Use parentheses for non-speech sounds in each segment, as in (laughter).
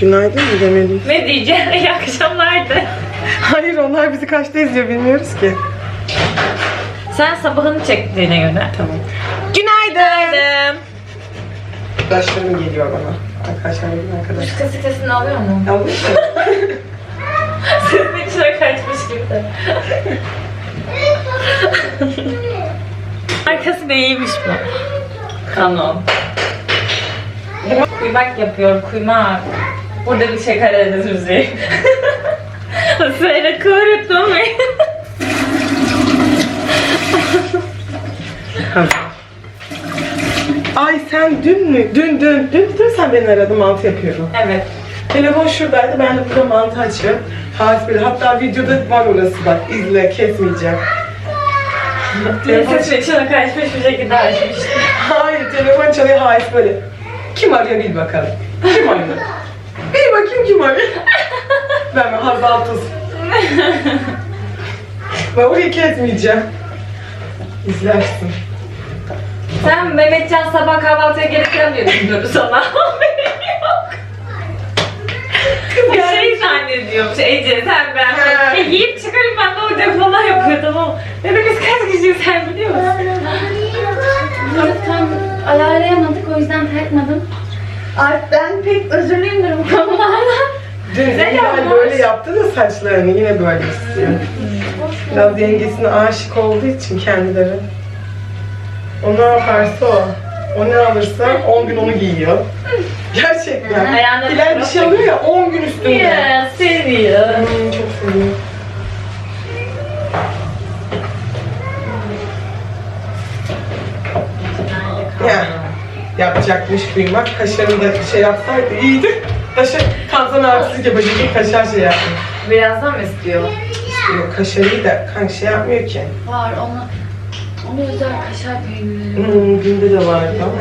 Günaydın mı demeliyim? Ne diyeceğim? (laughs) İyi akşamlar de. Hayır onlar bizi kaçta izliyor bilmiyoruz ki. Sen sabahını çektiğine göre. Tamam. Günaydın. Günaydın. Arkadaşlarım geliyor bana. Arkadaşlar benim arkadaş. Kız sesini alıyor mu? Almış mı? Sesin içine kaçmış gibi de. (laughs) Arkası da iyiymiş bu. Kanon. Kuymak yapıyor, kuymak. Burada bir şey Karadeniz müziği. (laughs) Seni kuruttum. (laughs) Ay sen dün mü? Dün dün. Dün dün sen beni aradın mantı yapıyorum. evet. Telefon şuradaydı ben de burada mantı açıyorum. Hasbel. Hatta videoda var orası bak. İzle kesmeyeceğim. telefon... İçine kaçmış bir şekilde açmış. Hayır telefon çalıyor Halis böyle. Kim arıyor bil bakalım. Kim arıyor? Bil bakayım kim arıyor. (laughs) ben mi Hazal Tuz. ben orayı kesmeyeceğim. İzlersin. Sen Mehmetcan sabah kahvaltıya gelirken diye düşünüyordu sana. (laughs) Bir şey zannediyormuş Ece sen ben. He. E, yiyip çıkarıp ben de orada falan yapıyordum ama. Dedim biz kaç kişiyiz sen biliyor musun? Tam ayarlayamadık o yüzden takmadım. Artık ben pek özürlüyümdür bu konularda. (laughs) Dün Güzel Hilal böyle yaptı da saçlarını yine böyle istiyor. Biraz yengesine aşık olduğu için kendileri. O ne yaparsa o. O ne alırsa 10 gün onu giyiyor. Gerçekten. Ayağına Hilal bir şey alıyor ya 10 gün üstünde. Ya seviyor. Hmm, çok seviyorum. Ya. Yapacakmış kıymak. Kaşarını da şey yapsaydı iyiydi. Kaşar, kansan ağrısız yapacak kaşar şey yapmıyor. Birazdan mı istiyor? Yok kaşarıyı da kanka şey yapmıyor ki. Var ona ona özel kaşar peynirleri. Hmm, günde de vardı ama.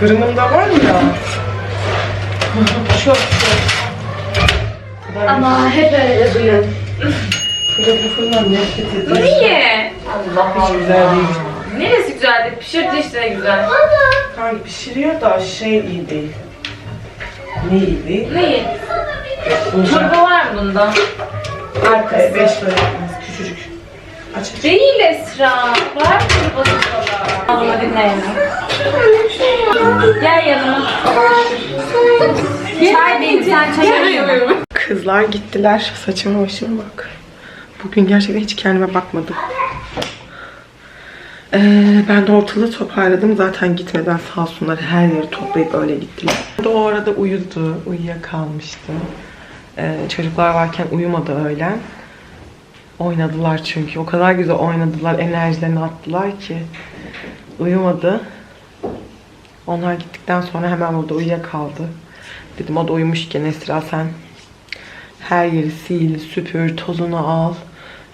Fırınımda var mı ya? çok çok. Ama hep öyle duyuyorum. (laughs) Bir de bu fırından nefret ediyorum. Niye? Allah Hiç güzel değil. Neresi güzeldi? Pişirdi işte güzel. Kanka pişiriyor da şey iyi değil. Ne iyi değil? Neyi? Turbo var mı bunda? Arkası. Beş lira yapmaz. Küçücük. Aç aç. Değil Esra. Var turbosu falan. Ağzıma dinleyelim. Gel yanıma. Çay değil, sen çay arıyorum. Kızlar gittiler. Saçıma başıma bak. Bugün gerçekten hiç kendime bakmadım. Ee, ben de ortalığı toparladım. Zaten gitmeden sağ olsunlar her yeri toplayıp öyle gittiler. O da o arada uyudu. Uyuyakalmıştı. Ee, çocuklar varken uyumadı öğlen. Oynadılar çünkü. O kadar güzel oynadılar. Enerjilerini attılar ki. Uyumadı. Onlar gittikten sonra hemen burada uyuyakaldı. Dedim o da uyumuşken Esra sen her yeri sil, süpür, tozunu al.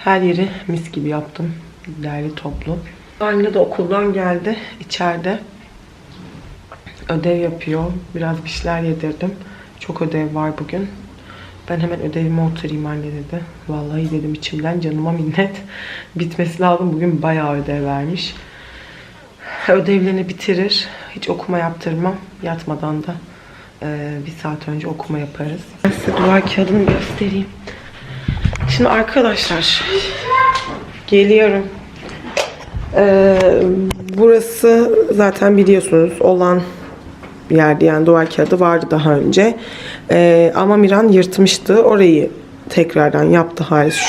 Her yeri mis gibi yaptım. Derli toplu. Anne de okuldan geldi. içeride ödev yapıyor. Biraz bir şeyler yedirdim. Çok ödev var bugün. Ben hemen ödevime oturayım anne dedi. Vallahi dedim içimden canıma minnet. (laughs) Bitmesi lazım. Bugün bayağı ödev vermiş. Ödevlerini bitirir. Hiç okuma yaptırmam. Yatmadan da ee, bir saat önce okuma yaparız. Ben size duvar kağıdını göstereyim. Şimdi arkadaşlar geliyorum. Ee, burası zaten biliyorsunuz olan bir yerdi yani duvar kağıdı vardı daha önce. Ee, ama Miran yırtmıştı. Orayı tekrardan yaptı Halis.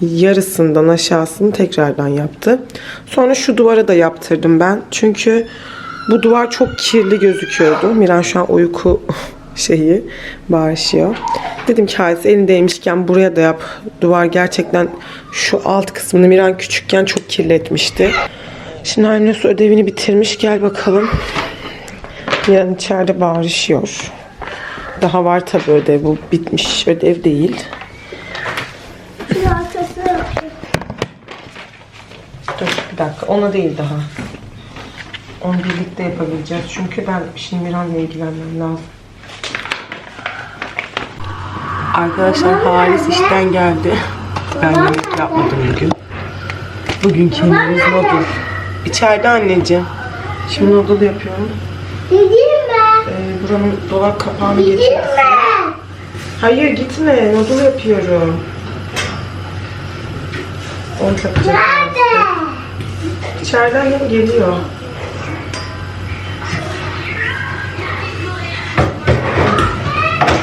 Yarısından aşağısını tekrardan yaptı. Sonra şu duvara da yaptırdım ben. Çünkü bu duvar çok kirli gözüküyordu. Miran şu an uyku şeyi bağışıyor. Dedim ki Halis elindeymişken buraya da yap. Duvar gerçekten şu alt kısmını Miran küçükken çok kirletmişti. Şimdi annesi ödevini bitirmiş. Gel bakalım. Miran içeride bağırışıyor. Daha var tabii ödev. Bu bitmiş ödev değil. Dur bir dakika. Ona değil daha. Onu birlikte yapabileceğiz. Çünkü ben şimdi Miran'la ilgilenmem lazım. Arkadaşlar Halis işten geldi. Ben yemek yapmadım bugün. Bugün kendimiz noodle İçeride anneciğim. Şimdi odada yapıyorum. Gideyim mi? Ee, buranın dolap kapağını getirdim. Hayır gitme. Noodle yapıyorum. Onu takacağım. Nerede? İçeriden gel- geliyor.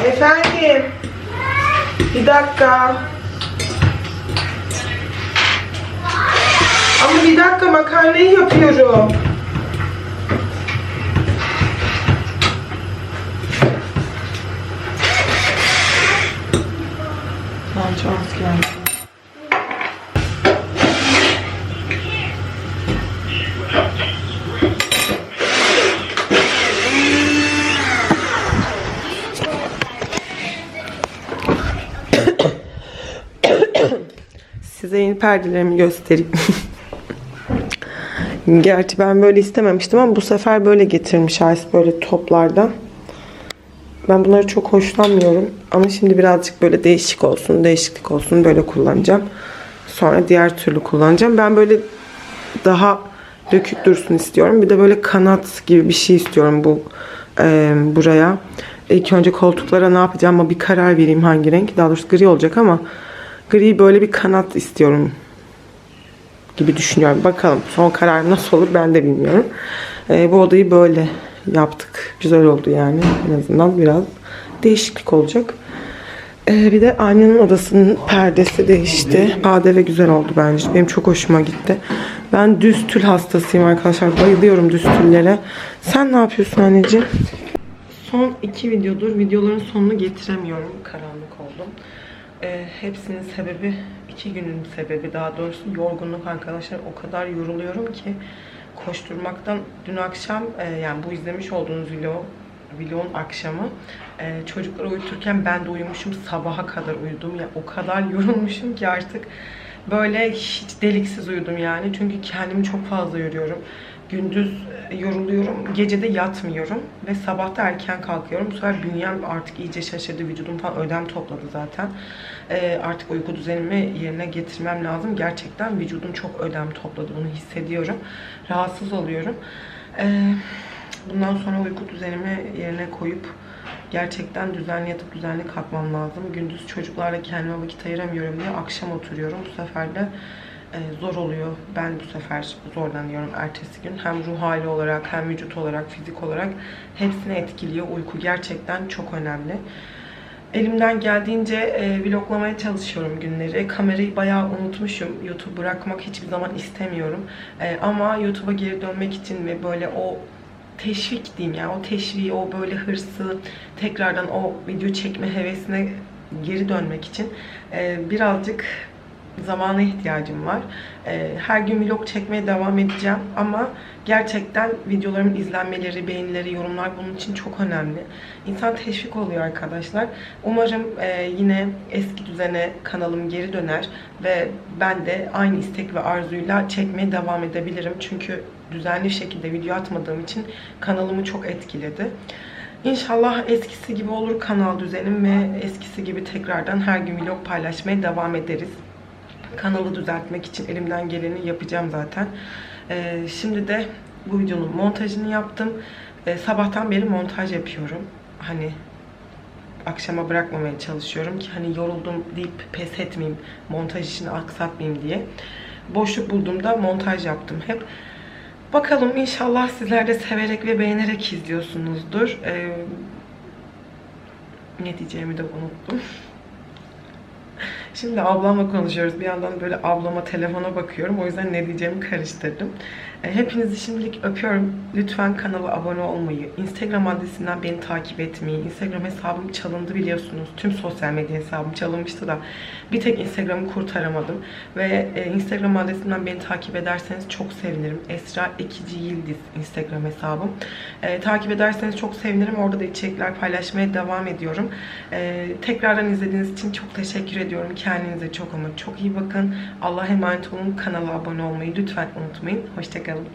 Efendim. Bir dakika. Ama bir dakika makarnayı yapıyorum. Tamam çok az geldi. Size perdelerimi göstereyim. (laughs) Gerçi ben böyle istememiştim ama bu sefer böyle getirmiş Ayşe böyle toplardan. Ben bunları çok hoşlanmıyorum. Ama şimdi birazcık böyle değişik olsun, değişiklik olsun böyle kullanacağım. Sonra diğer türlü kullanacağım. Ben böyle daha dökük dursun istiyorum. Bir de böyle kanat gibi bir şey istiyorum bu e, buraya. İlk önce koltuklara ne yapacağım ama bir karar vereyim hangi renk. Daha doğrusu gri olacak ama gri böyle bir kanat istiyorum gibi düşünüyorum. Bakalım son karar nasıl olur ben de bilmiyorum. E, bu odayı böyle yaptık. Güzel oldu yani. En azından biraz değişiklik olacak. Ee, bir de annenin odasının perdesi değişti. Sade ve güzel oldu bence. Benim çok hoşuma gitti. Ben düz tül hastasıyım arkadaşlar. Bayılıyorum düz tüllere. Sen ne yapıyorsun anneciğim? Son iki videodur videoların sonunu getiremiyorum. Karanlık oldum. Ee, hepsinin sebebi, iki günün sebebi daha doğrusu yorgunluk arkadaşlar. O kadar yoruluyorum ki koşturmaktan dün akşam e, yani bu izlemiş olduğunuz video vlogun akşamı e, çocukları uyuturken ben de uyumuşum. Sabaha kadar uyudum. Ya o kadar (laughs) yorulmuşum ki artık böyle hiç deliksiz uyudum yani. Çünkü kendimi çok fazla yoruyorum gündüz yoruluyorum gece de yatmıyorum ve sabah da erken kalkıyorum. Bu sefer bünyem artık iyice şaşırdı vücudum falan ödem topladı zaten. E, artık uyku düzenimi yerine getirmem lazım. Gerçekten vücudum çok ödem topladı bunu hissediyorum. Rahatsız oluyorum. E, Bundan sonra uyku düzenimi yerine koyup gerçekten düzenli yatıp düzenli kalkmam lazım. Gündüz çocuklarla kendime vakit ayıramıyorum diye akşam oturuyorum. Bu sefer de zor oluyor. Ben bu sefer zorlanıyorum ertesi gün. Hem ruh hali olarak hem vücut olarak, fizik olarak hepsini etkiliyor. Uyku gerçekten çok önemli. Elimden geldiğince e, vloglamaya çalışıyorum günleri. Kamerayı bayağı unutmuşum. YouTube bırakmak hiçbir zaman istemiyorum. E, ama YouTube'a geri dönmek için ve böyle o teşvik diyeyim yani o teşviği, o böyle hırsı, tekrardan o video çekme hevesine geri dönmek için e, birazcık zamana ihtiyacım var. E, her gün vlog çekmeye devam edeceğim ama gerçekten videolarımın izlenmeleri, beğenileri, yorumlar bunun için çok önemli. İnsan teşvik oluyor arkadaşlar. Umarım e, yine eski düzene kanalım geri döner ve ben de aynı istek ve arzuyla çekmeye devam edebilirim. Çünkü düzenli şekilde video atmadığım için kanalımı çok etkiledi. İnşallah eskisi gibi olur kanal düzenim ve eskisi gibi tekrardan her gün vlog paylaşmaya devam ederiz. Kanalı düzeltmek için elimden geleni yapacağım zaten. Ee, şimdi de bu videonun montajını yaptım. Ee, sabahtan beri montaj yapıyorum. Hani akşama bırakmamaya çalışıyorum ki hani yoruldum deyip pes etmeyeyim, montaj işini aksatmayayım diye. Boşluk bulduğumda montaj yaptım hep. Bakalım inşallah sizler de severek ve beğenerek izliyorsunuzdur. Ee, ne diyeceğimi de unuttum. Şimdi ablamla konuşuyoruz. Bir yandan böyle ablama telefona bakıyorum. O yüzden ne diyeceğimi karıştırdım. E, Hepinizi şimdilik öpüyorum. Lütfen kanala abone olmayı, Instagram adresinden beni takip etmeyi, Instagram hesabım çalındı biliyorsunuz. Tüm sosyal medya hesabım çalınmıştı da bir tek Instagram'ı kurtaramadım. Ve e, Instagram adresinden beni takip ederseniz çok sevinirim. Esra Ekici Yıldız Instagram hesabım. E, takip ederseniz çok sevinirim. Orada da içerikler paylaşmaya devam ediyorum. E, tekrardan izlediğiniz için çok teşekkür ediyorum. Kendinize çok ama çok iyi bakın. Allah'a emanet olun. Kanala abone olmayı lütfen unutmayın. Hoşçakalın.